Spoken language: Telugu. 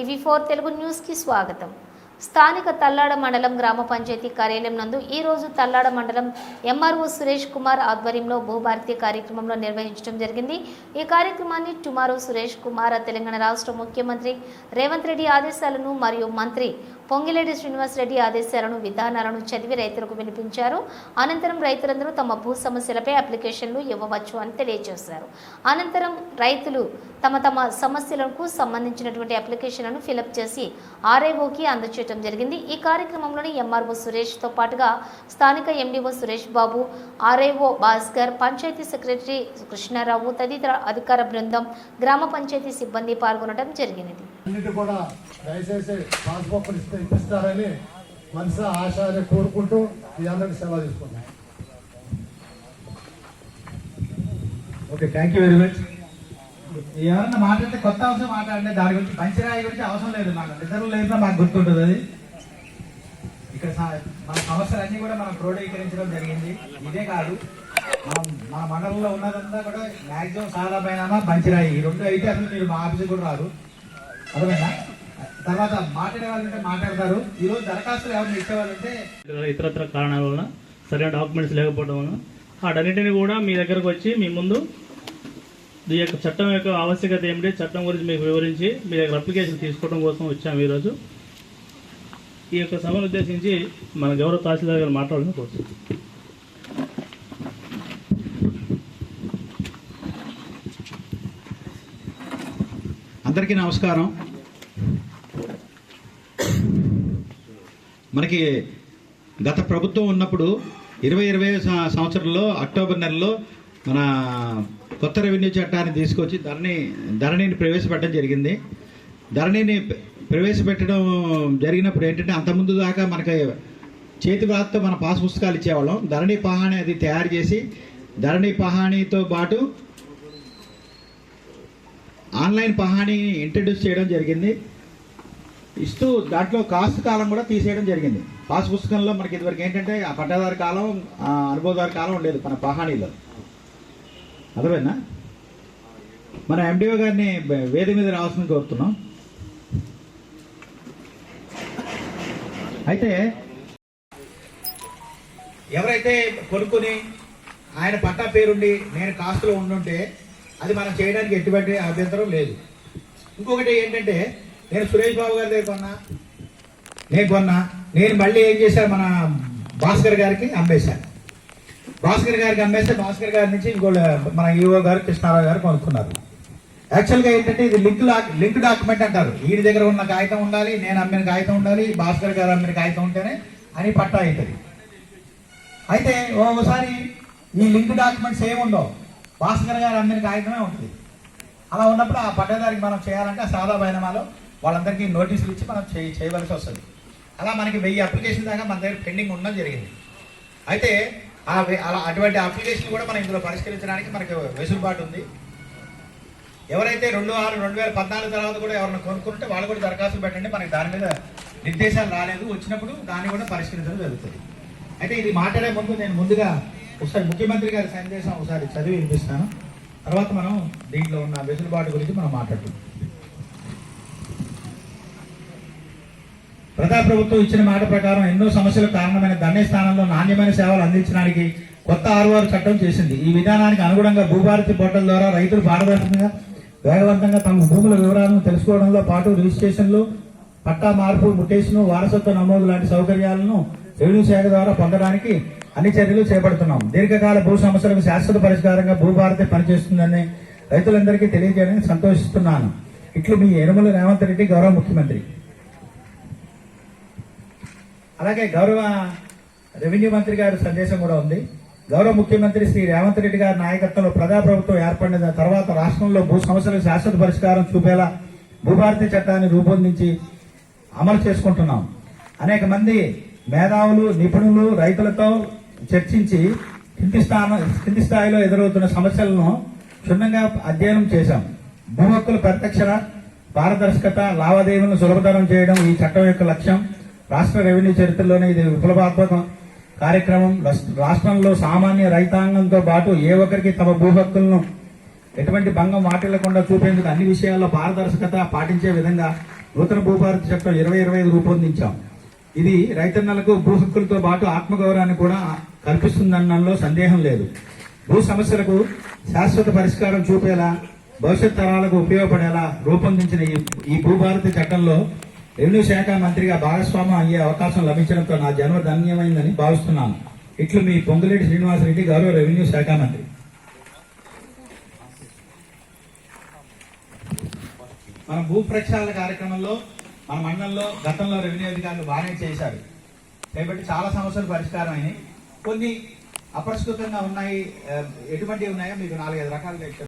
టీవీ ఫోర్ తెలుగు న్యూస్కి స్వాగతం. స్థానిక తల్లాడ మండలం గ్రామ పంచాయతీ కార్యాలయం నందు ఈరోజు తల్లాడ మండలం ఎంఆర్ఓ సురేష్ కుమార్ ఆధ్వర్యంలో భూభారతి కార్యక్రమంలో నిర్వహించడం జరిగింది. ఈ కార్యక్రమాన్ని టుమారో సురేష్ కుమార్ తెలంగాణ రాష్ట్ర ముఖ్యమంత్రి రేవంత్ రెడ్డి ఆదేశాలను మరియు మంత్రి పొంగిలేటి శ్రీనివాసరెడ్డి ఆదేశాలను విధానాలను చదివి రైతులకు వినిపించారు. అనంతరం రైతులందరూ తమ భూ సమస్యలపై అప్లికేషన్లు ఇవ్వవచ్చు అని తెలియజేశారు. అనంతరం రైతులు తమ తమ సమస్యలకు సంబంధించినటువంటి అప్లికేషన్లను ఫిలప్ చేసి ఆర్ఐఓకి అందచేయటం జరిగింది. ఈ కార్యక్రమంలోని ఎంఆర్ఓ సురేష్తో పాటుగా స్థానిక MDO Suresh Babu RIO Bhaskar panchayati secretary Krishnarao తదితర అధికార బృందం గ్రామ పంచాయతీ సిబ్బంది పాల్గొనడం జరిగినది. కూడా దయచేసి పాస్బుక్లు ఇస్తే ఇప్పిస్తారని మనసు ఆశాన్ని కోరుకుంటూ మీ అందరికి సెలవు తీసుకున్నాం okay thank you very much ఎవరన్నా మాట్లాడితే కొత్త అవసరం మాట్లాడండి. దాని గురించి పంచరాయి గురించి అవసరం లేదు మాకు. నిద్రలు లేదు మాకు గుర్తుంటుంది అది. ఇక్కడ సా- మన సమస్యలన్నీ కూడా మనం క్రోడీకరించడం జరిగింది. ఇదే కాదు మనం మన మండలంలో ఉన్నదంతా కూడా మాక్సిమం సాధారణ పైన పంచరాయి ఈ రెండు అయితే అసలు మీరు మా ఆఫీస్కి కూడా రాదు. అర్థమైనా తర్వాత మాట్లాడే వాళ్ళు ఉంటే మాట్లాడతారు. ఈ రోజు దరఖాస్తులు ఎవరిని ఇచ్చేవాళ్ళు ఉంటే ఇతరత్ర కారణాల వలన సరైన డాక్యుమెంట్స్ లేకపోవడం వలన వాటన్నిటిని కూడా మీ దగ్గరకు వచ్చి మీ ముందు ఈ యొక్క చట్టం యొక్క ఆవశ్యకత ఏమిటి చట్టం గురించి మీకు వివరించి మీ దగ్గర అప్లికేషన్ తీసుకోవడం కోసం వచ్చాము ఈరోజు. ఈ యొక్క సభను ఉద్దేశించి మన గౌరవ తహసీల్దార్ గారు మాట్లాడడం కోసం అందరికీ నమస్కారం. మనకి గత ప్రభుత్వం ఉన్నప్పుడు ఇరవై ఇరవై సంవత్సరంలో అక్టోబర్ నెలలో మన కొత్త రెవెన్యూ చట్టాన్ని తీసుకొచ్చి ధరణి ధరణిని ప్రవేశపెట్టడం జరిగింది. ధరణిని ప్రవేశపెట్టడం జరిగినప్పుడు ఏంటంటే అంతకుముందు దాకా మనకి చేతి వ్రాతతో మన పాస్ పుస్తకాలు ఇచ్చేవాళ్ళం. ధరణి పహాణి అది తయారు చేసి ధరణి పహాణితో పాటు ఆన్లైన్ పహాణిని ఇంట్రడ్యూస్ చేయడం జరిగింది. ఇస్తూ దాంట్లో కాస్త కాలం కూడా తీసేయడం జరిగింది. పాస్ పుస్తకంలో మనకి ఇదివరకు ఏంటంటే ఆ పట్టాదారు కాలం ఆ అనుభవదారు కాలం ఉండేది మన పహానీలో. అర్థమైనా మన ఎండిఓ గారిని వేది మీద రావాల్సింది కోరుతున్నాం. అయితే ఎవరైతే కొనుక్కుని ఆయన పట్టా పేరుండి నేను కాస్తులో ఉండుంటే అది మనం చేయడానికి ఎటువంటి అభ్యంతరం లేదు. ఇంకొకటి ఏంటంటే నేను సురేష్ బాబు గారి దగ్గర కొన్నా. నేను కొన్నా. నేను మళ్ళీ ఏం చేశాను మన భాస్కర్ గారికి అమ్మేశాను భాస్కర్ గారికి అమ్మేస్తే భాస్కర్ గారి నుంచి ఇంకో మన ఈఓ గారు కృష్ణారావు గారు కొనుక్కున్నారు. యాక్చువల్గా ఏంటంటే ఇది లింక్ లింక్ డాక్యుమెంట్ అంటారు. వీడి దగ్గర ఉన్న కాగితం ఉండాలి నేను అమ్మిన కాగితం ఉండాలి భాస్కర్ గారు అమ్మిన కాగితం ఉంటేనే అని పట్టా అవుతుంది. అయితే ఒకసారి ఈ లింక్ డాక్యుమెంట్స్ ఏముండవు? భాస్కర్ గారు అమ్మిన కాగితమే ఉంటుంది. అలా ఉన్నప్పుడు ఆ పట్టదారికి మనం చేయాలంటే ఆ సాదా బైనమాలో వాళ్ళందరికీ నోటీసులు ఇచ్చి మనం చేయ చేయవలసి వస్తుంది. అలా మనకి వెయ్యి అప్లికేషన్ దాకా మన దగ్గర పెండింగ్ ఉండడం జరిగింది. అయితే ఆ అలా అటువంటి అప్లికేషన్ కూడా మనం ఇందులో పరిష్కరించడానికి మనకి వెసులుబాటు ఉంది. ఎవరైతే రెండు ఆరు రెండు వేల పద్నాలుగు తర్వాత కూడా ఎవరైనా కొనుక్కుంటే వాళ్ళు కూడా దరఖాస్తులు పెట్టండి. మనకి దాని మీద నిర్దేశాలు రాలేదు. వచ్చినప్పుడు దాన్ని కూడా పరిష్కరించడం జరుగుతుంది. అయితే ఇది మాట్లాడే ముందు నేను ముందుగా ఒకసారి ముఖ్యమంత్రి గారి సందేశం ఒకసారి చదివి వినిపిస్తాను. తర్వాత మనం దీంట్లో ఉన్న వెసులుబాటు గురించి మనం మాట్లాడుకుందాం. ప్రజా ప్రభుత్వం ఇచ్చిన మాట ప్రకారం ఎన్నో సమస్యలకు కారణమైన దండే స్థానంలో నాణ్యమైన సేవలు అందించడానికి కొత్త ఆరువారు చట్టం చేసింది. ఈ విధానానికి అనుగుణంగా భూభారతి పోర్టల్ ద్వారా రైతులు పారదర్శకంగా వేగవంతంగా తమ భూముల వివరాలను తెలుసుకోవడంలో పాటు రిజిస్ట్రేషన్లు పట్టా మార్పు ముటేషన్ వారసత్వ నమోదు లాంటి సౌకర్యాలను రెవెన్యూ శాఖ ద్వారా పొందడానికి అన్ని చర్యలు చేపడుతున్నాం. దీర్ఘకాల భూ సమస్యలకు శాశ్వత పరిష్కారంగా భూభారతి పనిచేస్తుందని రైతులందరికీ తెలియజేయడానికి సంతోషిస్తున్నాను. ఇట్లు మీ యనమల రేవంత్ రెడ్డి గౌరవ ముఖ్యమంత్రి. అలాగే గౌరవ రెవెన్యూ మంత్రి గారి సందేశం కూడా ఉంది. గౌరవ ముఖ్యమంత్రి శ్రీ రేవంత్ రెడ్డి గారి నాయకత్వంలో ప్రజాప్రభుత్వం ఏర్పడిన తర్వాత రాష్ట్రంలో భూ సమస్యలకు శాశ్వత పరిష్కారం చూపేలా భూభారతి చట్టాన్ని రూపొందించి అమలు చేసుకుంటున్నాం. అనేక మంది మేధావులు నిపుణులు రైతులతో చర్చించి కింది స్థానం కింది స్థాయిలో ఎదురవుతున్న సమస్యలను క్షుణ్ణంగా అధ్యయనం చేశాం. భూ హక్కుల పరిరక్షణ పారదర్శకత లావాదేవీలను సులభతరం చేయడం ఈ చట్టం యొక్క లక్ష్యం. రాష్ట్ర రెవెన్యూ చరిత్రలోనే ఇది విప్లవాత్మకం కార్యక్రమం. రాష్ట్ర- రాష్ట్రంలో సామాన్య రైతాంగంతో పాటు ఏ ఒక్కరికి తమ భూహక్కులను ఎటువంటి భంగం వాటిల్లకుండా చూపేందుకు అన్ని విషయాల్లో పారదర్శకత పాటించే విధంగా నూతన భూభారతి చట్టం ఇరవై ఇరవై ఐదు రూపొందించాం. ఇది రైతన్నలకు భూ హక్కులతో పాటు ఆత్మగౌరవాన్ని కూడా కల్పిస్తుందనడంలో సందేహం లేదు. భూ సమస్యలకు శాశ్వత పరిష్కారం చూపేలా భవిష్యత్ తరాలకు ఉపయోగపడేలా రూపొందించిన ఈ- ఈ భూభారతి చట్టంలో రెవెన్యూ శాఖ మంత్రిగా భాగస్వామ్యం అయ్యే అవకాశం లభించడంతో నా జన్మ ధన్యమైందని భావిస్తున్నాను. ఇట్లు మీ పొంగులేటి శ్రీనివాసరెడ్డి గౌరవ రెవెన్యూ శాఖ మంత్రి. మన భూ ప్రక్షాళన కార్యక్రమంలో మన మండలంలో గతంలో రెవెన్యూ అధికారులు బాగానే చేశారు. కాబట్టి చాలా సమస్యలు పరిష్కారం అయినాయి. కొన్ని అపరిష్కృతంగా ఉన్నాయి ఎటువంటివి ఉన్నాయో మీకు నాలుగైదు రకాలుగా